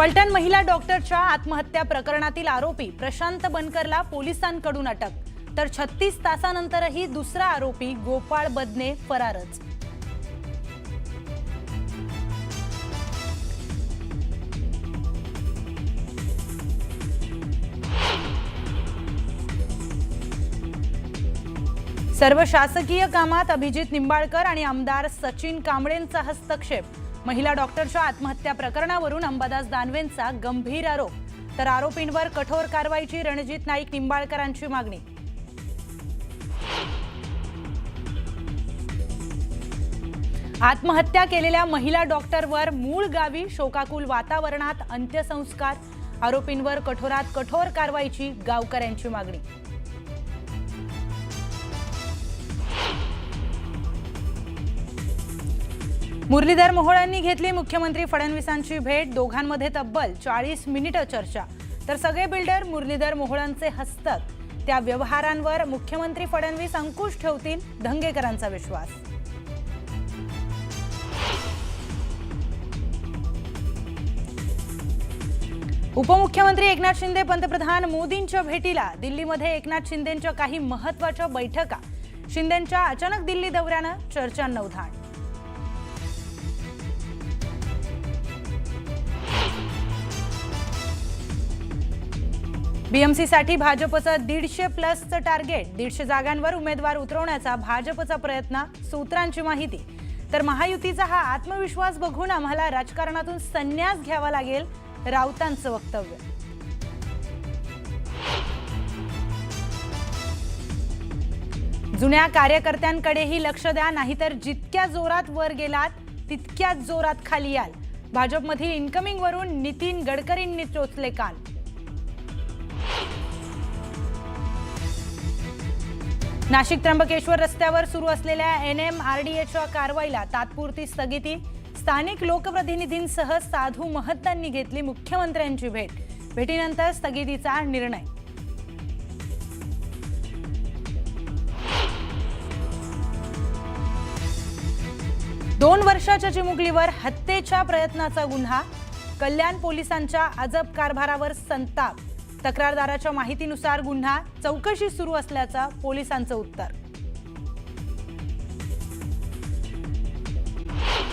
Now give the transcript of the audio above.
पलटण महिला डॉक्टरच्या आत्महत्या प्रकरणातील आरोपी प्रशांत बनकरला पोलिसांकडून अटक. तर छत्तीस तासानंतरही दुसरा आरोपी गोपाळ बदने फरारच. सर्व शासकीय कामात अभिजित निंबाळकर आणि आमदार सचिन कांबळेंचा हस्तक्षेप. महिला डॉक्टरच्या आत्महत्या प्रकरणावरून अंबादास दानवेंचा गंभीर आरोप. तर आरोपींवर कठोर कारवाईची रणजित नाईक निंबाळकरांची मागणी. आत्महत्या केलेल्या महिला डॉक्टरवर मूळ गावी शोकाकुल वातावरणात अंत्यसंस्कार. आरोपींवर कठोरात कठोर कारवाईची गावकऱ्यांची मागणी. मुरलीधर मोहोळांनी घेतली मुख्यमंत्री फडणवीसांची भेट. दोघांमध्ये तब्बल चाळीस मिनिटं चर्चा. तर सगळे बिल्डर मुरलीधर मोहोळांचे हस्तक. त्या व्यवहारांवर मुख्यमंत्री फडणवीस अंकुश ठेवतील धंगेकरांचा विश्वास. उपमुख्यमंत्री एकनाथ शिंदे पंतप्रधान मोदींच्या भेटीला दिल्लीमध्ये एकनाथ शिंदेंच्या काही महत्त्वाच्या बैठका. शिंदेंच्या अचानक दिल्ली दौऱ्यानं चर्चांना उधाण बीएमसीसाठी भाजपचं दीडशे प्लसचं टार्गेट दीडशे जागांवर उमेदवार उतरवण्याचा भाजपचा प्रयत्न सूत्रांची माहिती. तर महायुतीचा हा आत्मविश्वास बघून आम्हाला राजकारणातून संन्यास घ्यावा लागेल राऊतांचं वक्तव्य. जुन्या कार्यकर्त्यांकडेही लक्ष द्या नाहीतर जितक्या जोरात वर गेलात तितक्याच जोरात खाली याल. भाजपमधील इन्कमिंग वरून नितीन गडकरींनी चोचले कान. नाशिक त्र्यंबकेश्वर रस्त्यावर सुरू असलेल्या एन एम आर डी एच्या कारवाईला तात्पुरती स्थगिती. स्थानिक लोकप्रतिनिधींसह साधू महत्तांनी घेतली मुख्यमंत्र्यांची भेट. भेटीनंतर स्थगितीचा निर्णय. दोन वर्षाच्या चिमुकलीवर हत्येच्या प्रयत्नाचा गुन्हा. कल्याण पोलिसांच्या अजब कारभारावर संताप. तक्रारदाराच्या माहितीनुसार गुन्हा चौकशी सुरू असल्याचं पोलिसांचं उत्तर.